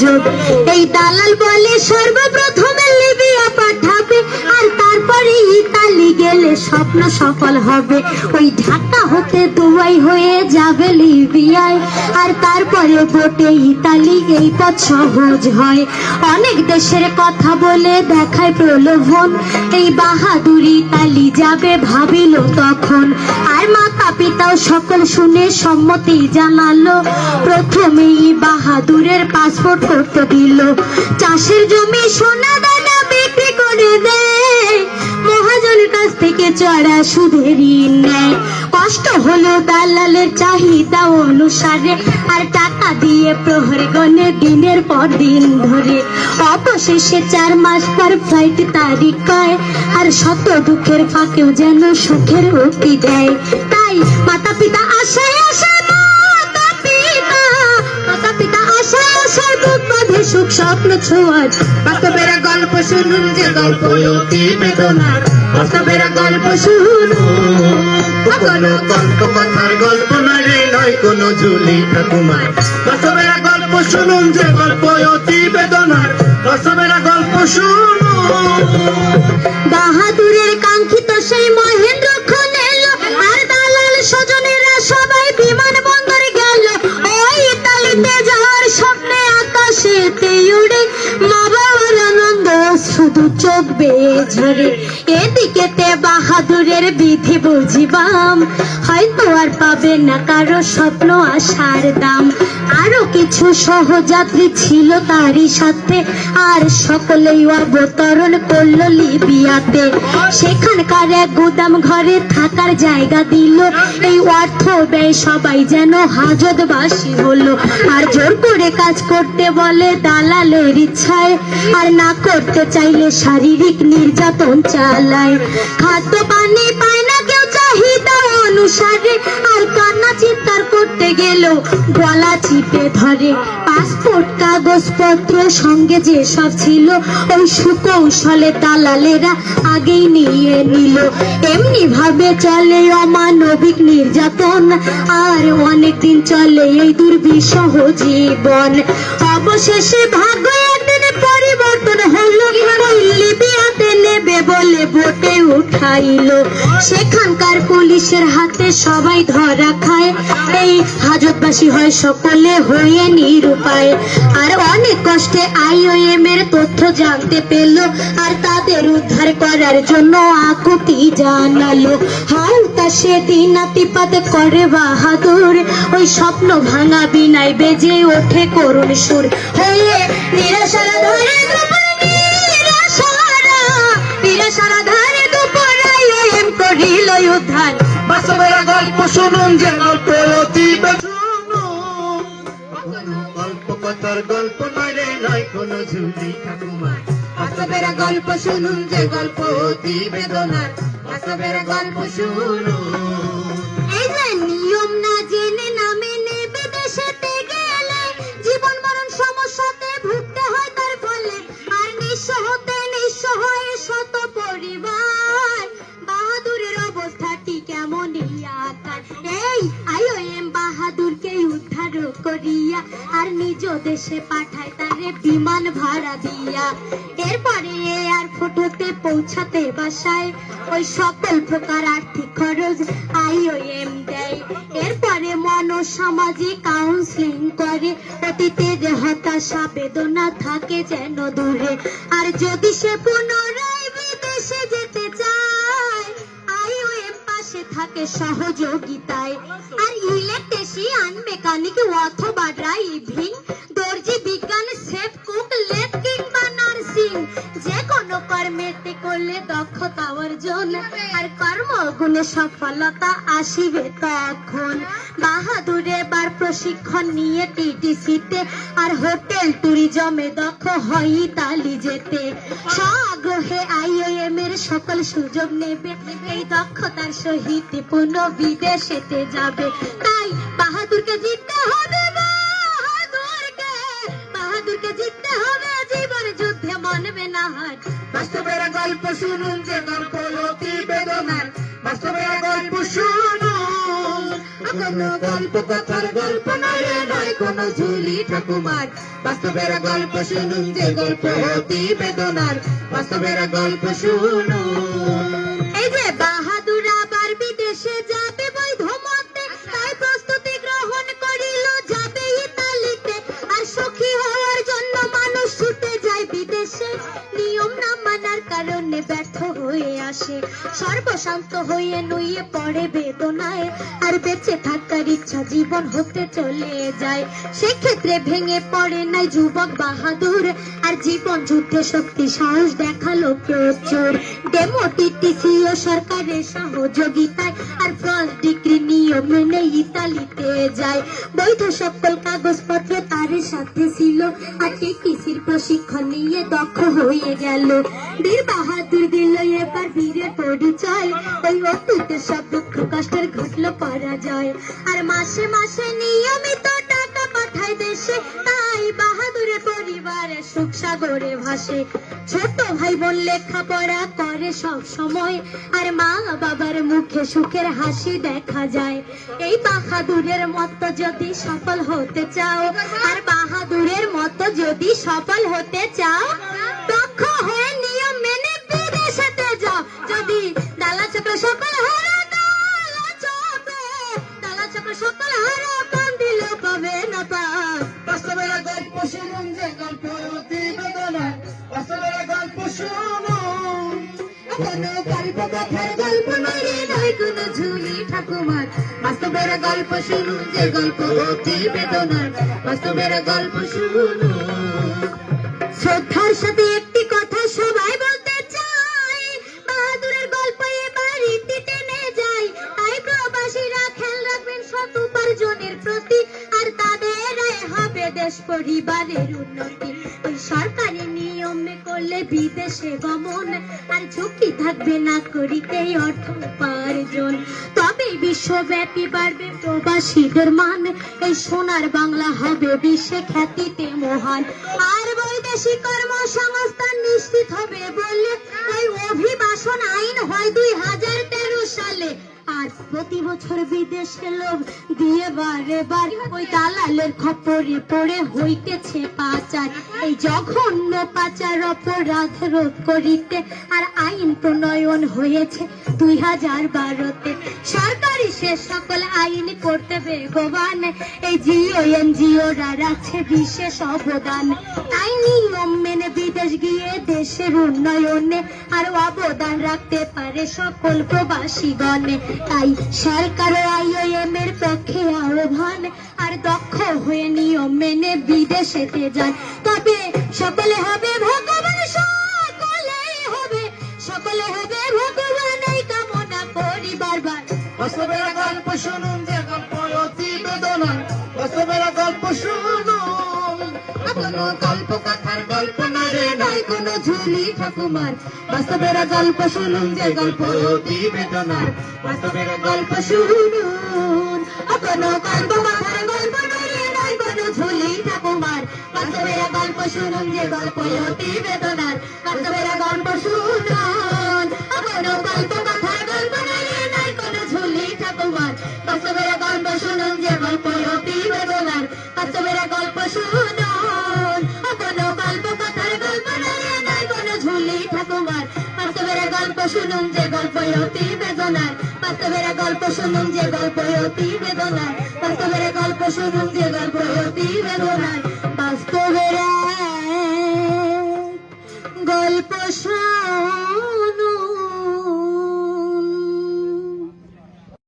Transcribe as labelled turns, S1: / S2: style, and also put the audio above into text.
S1: সুযোগ এই দালাল বলে সর্বপ্রথমে গেলে স্বপ্ন সফল হবে। ওই ঢাকা হতে দুবাই হয়ে যাবে লিবিয়ায়। আর তারপরে বোটে ইতালি এই পথ সহজ হয়। অনেক দেশের কথা বলে দেখায় প্রলোভন। এই বাহাদুরি ইতালি যাবে ভাবিল তখন। আর মাতা পিতাও সকল শুনে সম্মতি জানালো। প্রথমেই বাহাদুরের পাসপোর্ট করতে দিল। চাষের জমি, সোনা, দানা বিক্রি করে থেকে চড়া সুদের নেয় কষ্ট হলো দালালের চাহিদা অনুসারে, আর টাকা দিয়ে প্রহরে গনে দিনের পর দিন ধরে। অবশেষে চার মাস পর ফ্লাইট তারিখ কয়, আর শত দুঃখের ফাঁকেও যেন সুখের উক্তি দেয়। তাই মাতা পিতা আশায় আশায় মাতা পিতা মাতা পিতা আশায় আশায় বুক বাঁধে সুখ স্বপ্ন ছোঁয়ার।
S2: বাস্তবের গল্প শুনুন যে গল্প অতি বেদনার। বাস্তবের গল্প শুনুন। কোনো গল্প কথার গল্প নয় রে নয় কোনো ঝুলি ঠাকুমার। বাস্তবের গল্প শুনুন যে গল্প অতি বেদনার। বাস্তবের গল্প শুনুন।
S1: বাহাদুরের কাঙ্ক্ষিত সেই মহেন্দ্র শুধু চোখ বেয়ে ঝরে, এদিকে তে বাহাদুরের বিধি বুঝিবাম। হয়তো আর পাবে না কারও স্বপ্ন আশার দাম। কিছু সহযাত্রী ছিল তারই সাথে, আর সকলেই অবতরণ করল লিবিয়াতে। সেখানকার এক গুদাম ঘরে থাকার জায়গা দিল। এই অর্থ ব্যয় সবাই যেন হাজতবাসী হলো। আর জোর করে কাজ করতে বলে দালালের ইচ্ছায়, আর না করতে চাইলে শারীরিক নির্যাতন চালায়। খাদ্য পানি পায় না অনুসারে আর কান্না চিৎকার করতে গেল গলা চিপে ধরে। পাসপোর্ট, কাগজপত্র সঙ্গে যে সব ছিল, ওই সুকৌশলে দালালেরা আগেই নিয়ে নিল। এমনি ভাবে চলে অমানবিক নির্যাতন, আর অনেকদিন চলে এই দুর্বিষহ জীবন। অবশেষে ভাগ্য একদিন পরিবর্তন হলো। লিবিয়াতে নেবে বলে বোটে উঠাইলো। সেখানকার পুলিশের হাতে সবাই ধরা খায়। এই হাজতবাসী হয় সকলে হয়ে নিরুপায়। আর অনেক কষ্টে আইওএম এর তথ্য জানতে পেল আর তাদের উদ্ধার করার জন্য আকুতি জানালো। হালকা সেদিন নাতিপাত করে বাহাদুর। ওই স্বপ্ন ভাঙা বিনাই বেজে ওঠে করুণ সুর। হয়ে নিরাশারা ধরে নিরাশারা। নিরাশারা করিল উদ্ধার।
S2: বাস্তবের গল্প শুনুন যে গল্প অতি শুনুন কোনো গল্প কথার গল্প নয় রে নয় কোনো ঝুলি ঠাকুমার। বাস্তবের গল্প শুনুন যে গল্প অতি বেদনার। বাস্তবের গল্প শুনুন।
S1: করিয়া আর নিজ দেশে পাঠায় তারে বিমান ভাড়া দিয়া। এরপরে আর ফটোতে পৌঁছাতে বাসায় ওই সকল প্রকার আর্থিক খরচ আইওএম দেয়। এরপরে মনোসামাজিক কাউন্সিলিং করে অতীতের হতাশা বেদনা থাকে যেন দূরে। আর যদি সে পুনরায় থাকে সহযোগিতায়। আর ইলেকট্রিশিয়ান মেকানিক অথবা ড্রাইভিং দর্জি বিজ্ঞান সেফ কুক লেট কিংবা নার্সিং। যে কোনো কর্মেতে করলে দক্ষতা অর্জন, আর কর্মগুণে সফলতা আসিবে তখন। বাহাদুরে বার প্রশিক্ষণ নিয়ে টিটিসিতে, আর হোটেল ট্যুরিজমে দক্ষ হয় ইতালি যেতে। স্বআগ্রহে আইওএম এর সকল সুযোগ নেবে। এই দক্ষতার সহিত পুনঃ বিদেশেতে যাবে। তাই বাহাদুরকে জিততে হবে, বাহাদুরকে। জিততে হবে, জীবন যুদ্ধে মানবে না হার
S2: বাস্তবের গল্প শুনুন যে গল্প কোনো গল্প কথার গল্প নয় নয় কোনো ঝুলি ঠাকুমার। বাস্তবের গল্প শুনুন, যে গল্প অতি বেদনার। বাস্তবের গল্প শুনুন।
S1: এই যে বাহাদুর আসে। সর্বশান্ত হয়ে নুয়ে পড়ে বেদনায়। আর বেঁচে থাকার ইচ্ছা জীবন হতে চলে যায়। সেক্ষেত্রে ভেঙে পড়ে নাই যুবক বাহাদুর। আর জীবন যুদ্ধে শক্তি সাহস দেখাল প্রচুর। ডেমোটিটিসি ও সরকারের সহযোগিতায় আর ফার্স্ট ডিগ্রি নিয়ম মেনে ইতালিতে যায়। বৈধ সকল কাগজপত্র সাথে ছিল। আর কৃষির প্রশিক্ষণ নিয়ে দক্ষ হয়ে গেল। বীর বাহাদুর দিল এবার বীরের পরিচয়। ওই অতীতের সব দুঃখ কষ্টের ঘটলো পরাজয়। আর মাসে মাসে নিয়মিত পাঠায় দেশে তাই বাহাদুরে পরিবারে সুখ সাগরে ভাসে। ছোট ভাই বোন লেখাপড়া করে সব সময়, আর মা বাবার মুখে সুখের হাসি দেখা যায়। এই বাহাদুরের মতো যদি সফল হতে চাও, আর বাহাদুরের মতো যদি সফল হতে চাও দক্ষ শ্রদ্ধার সাথে একটি কথা সবাই বলতে চাই বাহাদুরের গল্প এবার টেনে যায়। তাই প্রবাসীরা খেয়াল রাখবেন সৎ উপার্জনের প্রতি, আর তাদের হবে দেশ পরিবারের উন্নতি। ওই সরকারি করলে বিদেশে গমন, আর ঝুঁকি থাকবে না করিতে অর্থ উপার্জন। তবে বিশ্বব্যাপী বাড়বে প্রবাসীদের মান এই সোনার বাংলা হবে বিশ্বে খ্যাতিতে মহান। আর বৈদেশিক কর্মসংস্থান নিশ্চিত হবে বললে ওই অভিবাসন আইন হয় দুই হাজার তেরো সালে। আর প্রতি বছর বিদেশে লোক দিয়ে বারে বার ওই দালালের খপরে পড়ে হইতেছে পাচার। এই জঘন্য পাচার অপরাধ রোধ করিতে আর আইন প্রণয়ন হয়েছে দুই হাজার বারোতে। সরকারি সে সকল আইন করতে বেগবান। এই জিও এনজিওরা রাখছে বিশেষ অবদান। তাই নিয়ম মেনে বিদেশ গিয়ে দেশের উন্নয়নে আর অবদান রাখতে পারে সকল প্রবাসীগণে। তাই সরকার আইওএম এর পক্ষে আহ্বান আর দক্ষ হয়ে নিয়ম মেনে বিদেশেতে যান। তবে সকলে হবে ভগবান, সকলে হবে সকলে হবে ভগবান, এই কামনা করি বারবার।
S2: গল্প শুনুন গল্প কথার গল্প না রে নয় কোনো ঝুলি ঠাকুমার। বাস্তবের গল্প শুনুন যে গল্প বেদনার। বাস্তবের গল্প শুনুন কোনো গল্প কথার গল্প না রে নয় কোনো ঝুলি ঠাকুমার। বাস্তবের গল্প শুনুন যে গল্প বেদনার। বাস্তবের গল্প শুনুন। শুনুন যে গল্প অতি বেদনার। বাস্তবেরা গল্প শুনুন যে গল্প অতি বেদনার। বাস্তবেরা গল্প শুনুন যে গল্প অতি বেদনার। বাস্তবেরা গল্প শুনুন।